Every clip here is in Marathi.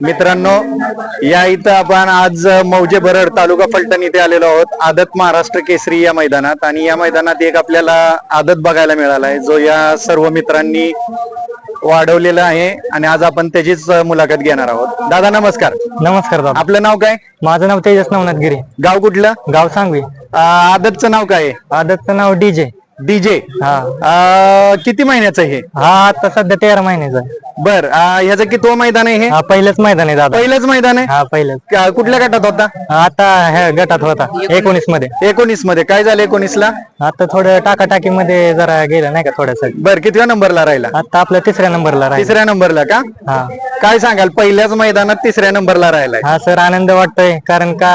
मित्रांनो या इथं आपण आज मौजे बरड तालुका फलटण इथे आलेलो आहोत. आदत महाराष्ट्र केसरी या मैदानात आणि या मैदानात एक आपल्याला आदत बघायला मिळाला आहे. जो या सर्व मित्रांनी वाढवलेला आहे आणि आज आपण त्याचीच मुलाखत घेणार आहोत. दादा नमस्कार. नमस्कार दादा. आपलं नाव काय? माझं नाव तेजस नवनाथ गिरी. गाव कुठलं? गाव सांगवी. आदतचं नाव काय? आहे आदतचं नाव डीजे डीजे. हा. किती महिन्याचं आहे हे? हा आता सध्या तेरा महिन्याचा आहे. बर ह्याचं किती मैदान आहे हे? हा पहिलंच मैदान आहे दादा. पहिलंच मैदान आहे? हा पहिलंच. का- कुठल्या गटात होता? आता ह्या गटात होता एकोणीसमध्ये एकोणीसमध्ये काय झालं एकोणीस ला आता थोडं टाकाटाकी मध्ये जरा गेलं नाही का थोड्यासाठी बर कितव्या नंबरला राहिला? आता आपल्या तिसऱ्या नंबरला राहील. तिसऱ्या नंबरला का? हा. काय सांगाल? पहिल्याच मैदानात तिसऱ्या नंबरला राहिलाय. हा सर आनंद वाटतोय. कारण का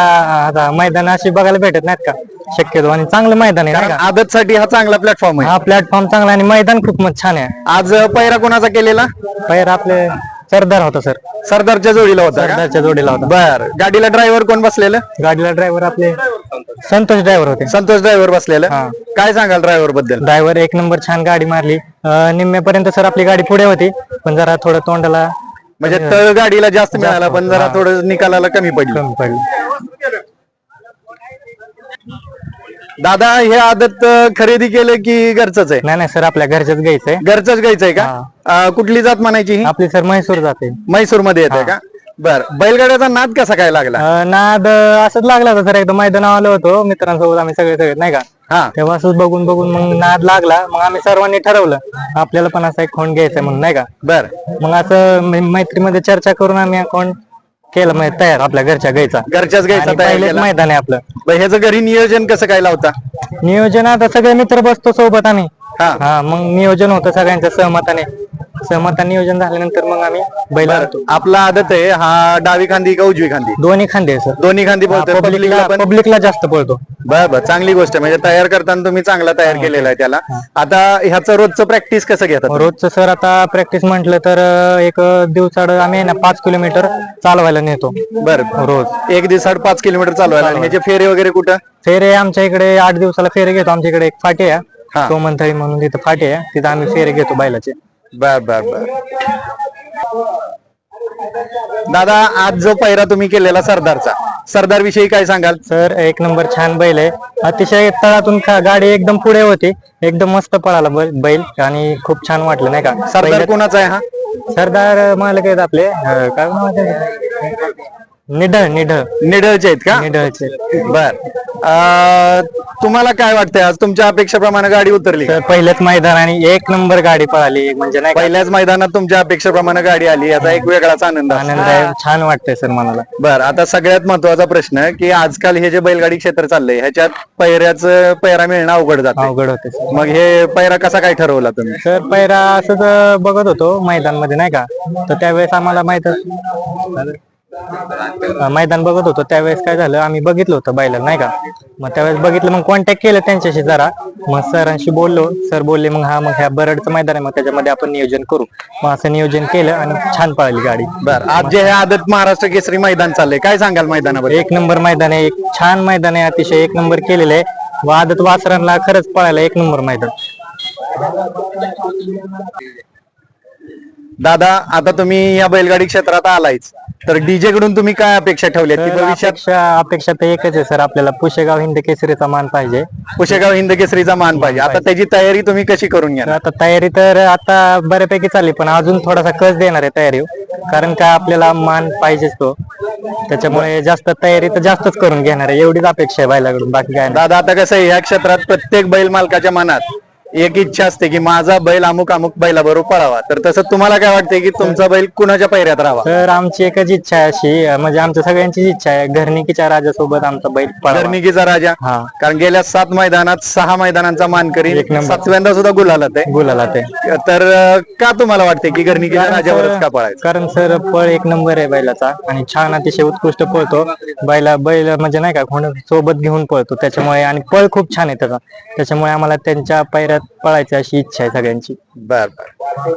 आता मैदान अशी बघायला भेटत नाहीत का? शक्यतो. आणि चांगलं मैदान आहे नाही का? आदत साठी हा चांगला प्लॅटफॉर्म आहे. हा प्लॅटफॉर्म चांगला आणि मैदान खूप मस्त छान आहे. आज पैरा कोणाचा केलेला? पहिला आपले सरदार होता सर. सरदारच्या जोडीला होता सरदारच्या जोडीला होता. बर. गाडीला ड्रायव्हर कोण बसलेलं? गाडीला ड्रायव्हर आपले संतोष ड्रायव्हर होते. संतोष ड्रायव्हर बसलेलं. काय सांगाल ड्रायव्हरबद्दल? ड्रायव्हर एक नंबर छान गाडी मारली. अं, निम्म्यापर्यंत सर आपली गाडी पुढे होती. पण जरा थोडं तोंडाला म्हणजे तळ गाडीला जास्त मिळाला पण जरा थोडं निकालाला कमी पडलं. कमी पडली. दादा हे आदत अं, खरेदी केलं की घरचंच आहे? नाही नाही सर आपल्या घरच्याच घ्यायचंय घरचंच घ्यायचंय का? अं, कुठली जात म्हणायची ही? आपली सर म्हैसूर जाते म्हैसूरमध्ये येते का? बर. बैलगाड्याचा नाद कसा काय लागला? अं, नाद अं, असंच लागला होता सर एकदा मैदानावर आलो होतो मित्रांसोबत आम्ही सगळे सगळे नाही का? हा. तेव्हा असंच बघून बघून मग नाद लागला. मग आम्ही सर्वांनी ठरवलं आपल्याला पण असा एक खोंड घ्यायचा म्हणून नाही का? बर. मग असं मै- मैत्रीमध्ये चर्चा करून आम्ही अकाउंट केलं म्हणजे तयार आपल्या घरच्या घ्यायचा घरच्याच घ्यायचा तयार पहिलेच केला. मैदान आहे आपलं. बर, ह्याचं घरी नियोजन कसं काय लावता? नियोजन आता सगळे मित्र बसतो सोबत आम्ही. हा. हा मग नियोजन होतं सगळ्यांच्या सहमताने. सहमताने नियोजन झाल्यानंतर मग आम्ही बैल आणतो आपला आदत आहे हा डावी खांदी का उजवी खांदी? दोन्ही खांदे सर. दोन्ही खांदी बोलतोय. पब्लिकला पब्लिकला पण पब्लिकला जास्त पळतो. बर बर. चांगली गोष्ट आहे. म्हणजे तयार करताना तुम्ही चांगला तयार केलेला आहे त्याला. आता ह्याचं रोजचं प्रॅक्टिस कसं घेतात रोजचं सर आता प्रॅक्टिस म्हटलं तर अं, एक दिवसाड आम्ही आहे ना पाच किलोमीटर चालवायला नेतो. बर रोज. एक दिवसाड पाच किलोमीटर चालवायला. आणि ह्याचे फेरे वगैरे कुठं? फेरे आमच्या इकडे आठ दिवसाला फेरे घेतो. आमच्या इकडे एक फाटे हा. आहे सोमंथळी म्हणून तिथं फाटे आहे. तिथं आम्ही फेरे घेतो बैलाचे. बर बर बर. दादा आज जो पैरा तुम्ही केलेला सरदारचा सरदार विषयी काय सांगाल? सर एक नंबर छान बैल आहे. अतिशय तळातून खा- गाडी एकदम पुढे होती. एकदम मस्त पळाला बै- बैल आणि खूप छान वाटलं नाही का? सरदार कोणाचा आहे हा? सरदार मालक आहेत आपले. अं, काय नाव आहे त्याचं? निढळ निढळ. निडळचे आहेत का? निढळचे. बर. तुम्हाला काय वाटतंय? आज तुमच्या अपेक्षेप्रमाणे गाडी उतरली. तर पहिलेच मैदान आणि एक नंबर गाडी पळाली म्हणजे नाही का? पहिल्याच मैदानात तुमच्या अपेक्षेप्रमाणे गाडी आली. याचा एक वेगळाच आनंद. आनंद आहे. छान वाटतंय सर मला बर आता सगळ्यात महत्त्वाचा प्रश्न की आजकाल हे जे बैलगाडी क्षेत्र चाललंय ह्याच्यात पैऱ्याचं पैरा मिळणं अवघड जात अवघड होते सर. मग हे पैरा कसा काय ठरवला तुम्ही? सर पहिला असंच अं, बघत होतो मैदानमध्ये नाही का? तर त्यावेळेस आम्हाला माहीत मैदान बघत होतो. त्यावेळेस काय झालं आम्ही बघितलं होतं बैला नाही का? मग त्यावेळेस बघितलं मग कॉन्टॅक्ट केलं त्यांच्याशी जरा. मग सरांशी बोललो. सर बोलले मग हा मग ह्या बरडचं मैदान आहे मग त्याच्यामध्ये आपण नियोजन करू. मग असं नियोजन केलं आणि छान पळाली गाडी. बर आज जे हे आदत महाराष्ट्र केसरी मैदान चाललंय काय सांगाल मैदानाबद्दल? एक नंबर मैदान आहे एक छान मैदान आहे अतिशय एक नंबर केलेलं आहे. वादत वासरांना खरंच पळायला एक नंबर मैदान. दादा आता तुम्ही या बैलगाडी क्षेत्रात आलायच. तर डीजे कडून तुम्ही काय अपेक्षा ठेवल्या की तर भविष्यात अपेक्षा अपेक्षा तर एकच आहे सर. आपल्याला पुशेगाव हिंद केसरीचा मान पाहिजे. पुशेगाव हिंद केसरीचा मान पाहिजे. आता त्याची तयारी तुम्ही कशी करून घ्या आता तयारी तर आता बऱ्यापैकी चालली पण अजून थोडासा कस देणार आहे तयारी? कारण का आपल्याला मान पाहिजेच तो. त्याच्यामुळे जास्त तयारी तर जास्तच करून घेणार आहे. एवढीच अपेक्षा आहे बैलाकडून बाकी काय नाही. दादा आता कसं आहे ह्या क्षेत्रात प्रत्येक बैल मालकाच्या मनात एक इच्छा असते की माझा बैल अमुक अमुक बैलाबरोबर पळावा. तर तसं तुम्हाला काय वाटतंय की तुमचा बैल कुणाच्या पैऱ्यात राहावा? तर आमची एकच इच्छा आहे अशी अं, म्हणजे आमच्या सगळ्यांचीच इच्छा आहे घरणिकीच्या राजासोबत आमचा बैल पळावा. राजा? हा. कारण गेल्या सात मैदानात सहा मैदानांचा मान करी एक नंबर. सातव्यांदा सुद्धा गुलाला ते बोलायला ते तर अं, का तुम्हाला वाटते की गर्निकीच्या राजावरच का पळायचं? कारण सर पळ एक नंबर आहे बैलाचा आणि छान अतिशय उत्कृष्ट पळतो. बैला बैल म्हणजे नाही का कोण सोबत घेऊन पळतो. त्याच्यामुळे आणि पळ खूप छान आहे त्याचा. त्याच्यामुळे आम्हाला त्यांच्या पैऱ्यात पळायची अशी इच्छा आहे सगळ्यांची. बर बर.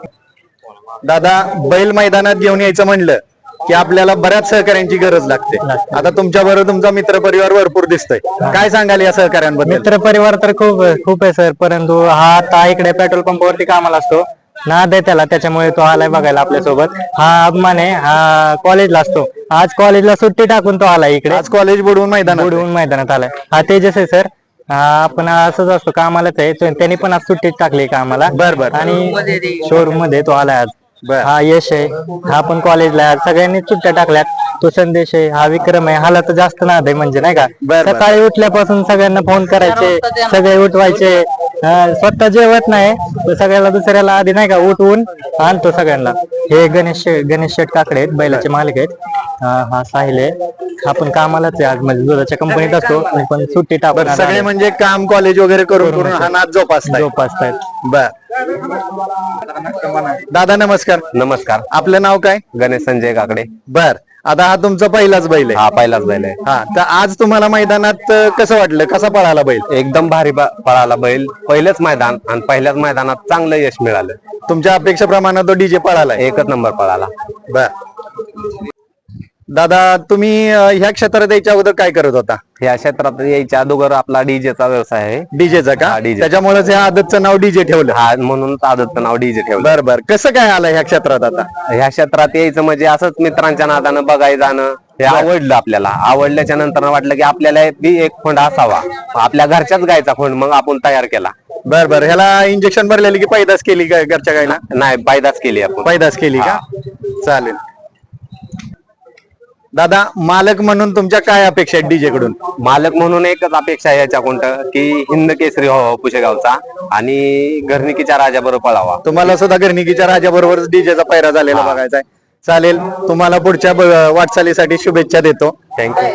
दादा बैल मैदानात घेऊन यायचं म्हणलं की आपल्याला बऱ्याच सहकार्यांची गरज लागते. लागते. आता तुमच्या बरोबर तुमचा मित्र परिवार भरपूर दिसतोय. काय सांगाल या सहकार्यांबद्दल मित्र परिवार तर खूप खूप आहे सर. परंतु हा आता इकडे पेट्रोल पंपावरती कामाला असतो. नाद आहे त्याला. त्याच्यामुळे तो आलाय बघायला आपल्यासोबत. हा अभिमान आहे. हा कॉलेजला असतो. आज कॉलेजला सुट्टी टाकून तो आलाय इकडे. आज कॉलेज बुडवून मैदानात बुडवून मैदानात आलाय. हा तेजस आहे सर. हा आपण असंच असतो कामालाच आहे. तो- त्यांनी पण आज सुट्टीत टाकली कामाला. बर, बर. आणि शोरूममध्ये तो आलाय आज. बर. हा यश आहे. हा पण कॉलेजला आहे. आज सगळ्यांनी सुट्ट्या टाकल्यात. तो संदेश आहे. हा विक्रम आहे. हाला तर जास्त नाद आहे म्हणजे नाही का? बर, बर. सकाळी उठल्यापासून सगळ्यांना फोन करायचे. सगळे उठवायचे. अं, स्वतः जेवत नाही तर सगळ्याला दुसऱ्याला आधी नाही का उठवून आणतो सगळ्यांना. हे गणेश शे- गणेश शेठ काकडे आहेत बैलाचे मालिक आहेत. हा हा साहिल आहे. हा पण कामालाच आहे आज म्हणजे दुधाच्या कंपनीत असतो पण सुट्टी आज सगळे. म्हणजे काम कॉलेज वगैरे करून करून हा नाद जोपासताय. जोपासतायत. बर. दादा नमस्कार. नमस्कार. आपलं नाव काय? गणेश संजय काकडे. बर. आता हा तुमचा पहिलाच बैल आहे. हा पहिलाच बैल आहे. हा तर आज तुम्हाला मैदानात अं, कसं वाटलं? कसा पळाला बैल? एकदम भारी ब- पळाला बैल. पहिलेच मैदान आणि पहिल्याच मैदानात चांगलं यश मिळालं. तुमच्या अपेक्षेप्रमाणे तो डीजे पळालाय. एकच नंबर पळाला. बर. दादा तुम्ही ह्या क्षेत्रात यायच्या अगोदर काय करत होता? या क्षेत्रात यायच्या अगोदर आपला डीजेचा व्यवसाय आहे. डीजेचा का? DJ. त्याच्यामुळेच ह्या आदतचं नाव डीजे ठेवलं. हा म्हणूनच आदतचं नाव डीजे ठेवलं. बर बर. कसं काय आलं ह्या क्षेत्रात आता? ह्या क्षेत्रात यायचं म्हणजे असंच मित्रांच्या नादानं बघाय जाणं. हे आवडलं आपल्याला. आवडल्याच्या नंतर वाटलं की आपल्याला बी एक खोंड असावा. आपल्या घरच्याच गायचा खोंड मग आपण तयार केला. बर बर. ह्याला इंजेक्शन भरलेली की पैदास केली घरच्या गायला? नाही पायदास केली आपण. पैदास केली का? चालेल. दादा मालक म्हणून तुमच्या काय अपेक्षा आहेत डीजे कडून? मालक म्हणून एकच अपेक्षा आहे याच्या कोणतं की हिंद केसरी व्हावा पुशेगावचा आणि घरनिकीच्या राजा बरोबर पळावा. तुम्हाला सुद्धा गर्निकीच्या राजा बरोबर डीजेचा पैरा झालेला बघायचा आहे. चालेल तुम्हाला पुढच्या ब- वाटचालीसाठी शुभेच्छा देतो. थँक्यू